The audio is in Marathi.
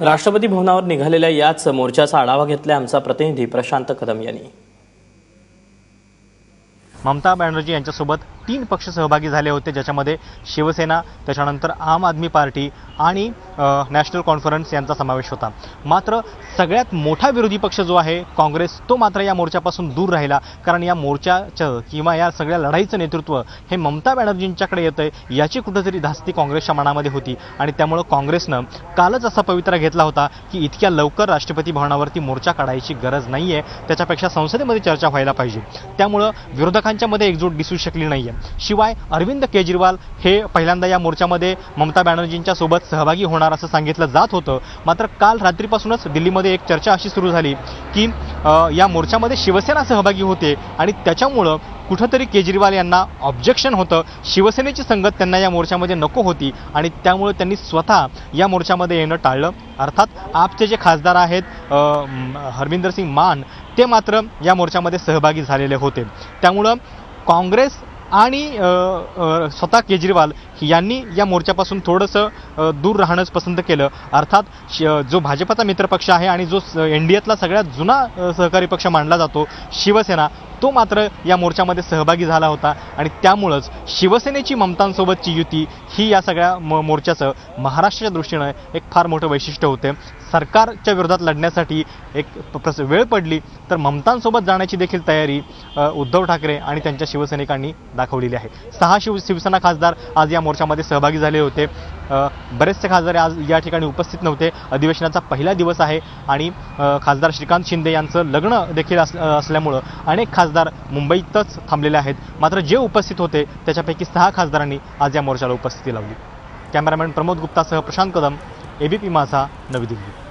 राष्ट्रपती भवनावर निघालेल्या याच मोर्चाचा आढावा घेतलाय आमचा प्रतिनिधी प्रशांत कदम यांनी. ममता बॅनर्जी यांच्यासोबत तीन पक्ष सहभागी झाले होते ज्याच्यामध्ये शिवसेना त्याच्यानंतर आम आदमी पार्टी आणि नॅशनल कॉन्फरन्स यांचा समावेश होता. मात्र सगळ्यात मोठा विरोधी पक्ष जो आहे काँग्रेस तो मात्र या मोर्चापासून दूर राहिला. कारण या मोर्चाचं किंवा या सगळ्या लढाईचं नेतृत्व हे ममता बॅनर्जींच्याकडे येतं आहे याची कुठंतरी धास्ती काँग्रेसच्या मनामध्ये होती. आणि त्यामुळं काँग्रेसनं कालच असा पवित्रा घेतला होता की इतक्या लवकर राष्ट्रपती भवनावरती मोर्चा काढायची गरज नाही आहे त्याच्यापेक्षा संसदेमध्ये चर्चा व्हायला पाहिजे. त्यामुळं विरोधकांच्या मध्ये एकजूट दिसू शकली नाही आहे शिवाय अरविंद केजरीवाल हे पहिल्यांदा या मोर्चामध्ये ममता बॅनर्जींच्या सोबत सहभागी होणार असं सांगितलं जात होतं. मात्र काल रात्रीपासूनच दिल्लीमध्ये एक चर्चा अशी सुरू झाली की या मोर्चामध्ये शिवसेना सहभागी होते आणि त्याच्यामुळं कुठंतरी केजरीवाल यांना ऑब्जेक्शन होतं. शिवसेनेची संगत त्यांना या मोर्चामध्ये नको होती आणि त्यामुळे त्यांनी स्वतः या मोर्चामध्ये येणं टाळलं. अर्थात आपचे जे खासदार आहेत अ, हरविंदर सिंग मान ते मात्र या मोर्चामध्ये सहभागी झालेले होते. त्यामुळं काँग्रेस आणि स्वतः केजरीवाल यांनी या मोर्चापासून थोडंसं दूर राहणंच पसंत केलं. अर्थात श- जो भाजपचा मित्रपक्ष आहे आणि जो एन डी एतला सगळ्यात जुना सहकारी पक्ष मानला जातो शिवसेना तो मात्र या मोर्चामध्ये सहभागी झाला होता आणि त्यामुळंच शिवसेनेची ममतांसोबतची युती ही या सगळ्या म मोर्चाचं महाराष्ट्राच्या दृष्टीनं एक फार मोठं वैशिष्ट्य होते. सरकारच्या विरोधात लढण्यासाठी एक प्रस वेळ पडली तर ममतांसोबत जाण्याची देखील तयारी उद्धव ठाकरे आणि त्यांच्या शिवसैनिकांनी दाखवलेली आहे. सहा शिव शिवसेना खासदार आज या मोर्चामध्ये सहभागी झाले होते. बरेचसे खासदार आज या ठिकाणी उपस्थित नव्हते. अधिवेशनाचा पहिला दिवस आहे आणि खासदार श्रीकांत शिंदे यांचं लग्न देखील अस असल्यामुळं अनेक खासदार मुंबईतच थांबलेले आहेत. मात्र जे उपस्थित होते त्याच्यापैकी सहा खासदारांनी आज या मोर्चाला उपस्थिती लावली. कॅमेरामॅन प्रमोद गुप्तासह प्रशांत कदम एबीपी माझा नवी दिल्ली.